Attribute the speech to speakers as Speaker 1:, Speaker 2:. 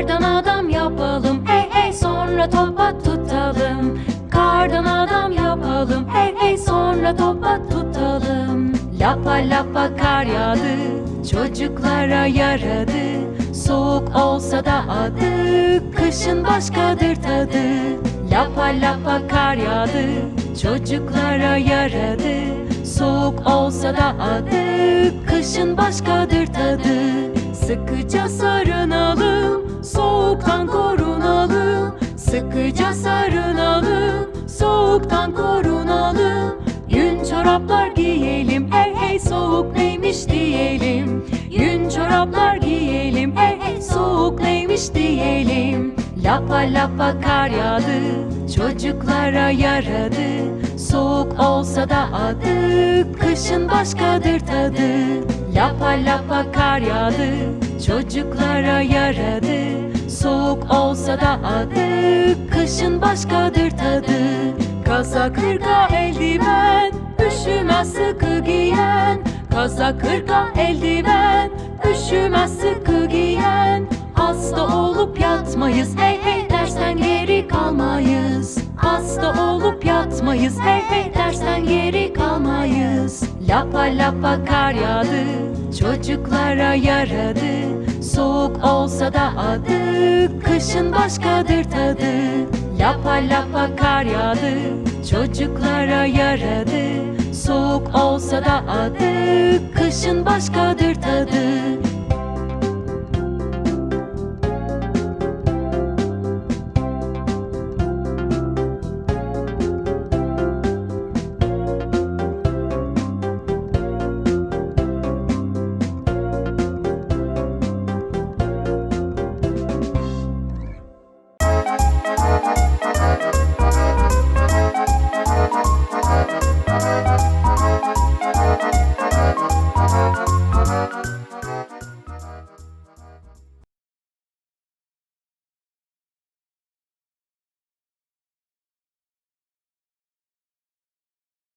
Speaker 1: Kardan adam yapalım. Hey hey. Sonra topa tutalım. Kardan adam yapalım. Hey hey sonra topa tutalım. Lapa lapa kar yağdı. Çocuklara yaradı. Soğuk olsa da adı Kışın başkadır tadı. Lapa lapa kar yağdı. Çocuklara yaradı. Soğuk olsa da adı Kışın başkadır tadı Sıkıca sarınalım Soğuktan korunalım Sıkıca sarınalım Soğuktan korunalım Yün çoraplar giyelim Hey hey soğuk neymiş diyelim. Yün çoraplar giyelim Hey hey soğuk neymiş diyelim Lapa lapa kar yağdı Çocuklara yaradı. Soğuk olsa da adı Kışın başkadır tadı. Lapa lapa kar yağdı Çocuklara yaradı. Soğuk olsa da adı Kışın başkadır tadı. Kazak hırka eldiven Üşümez sıkı giyen. Kazak hırka eldiven Üşümez sıkı giyen. Hasta olup yatmayız Olup yatmayız. Hey hey dersten geri kalmayız. Lapa lapa kar yağdı. Çocuklara yaradı. Soğuk olsa da adı Kışın başkadır tadı. Lapa lapa kar yağdı. Çocuklara yaradı. Soğuk olsa da adı Kışın başkadır tadı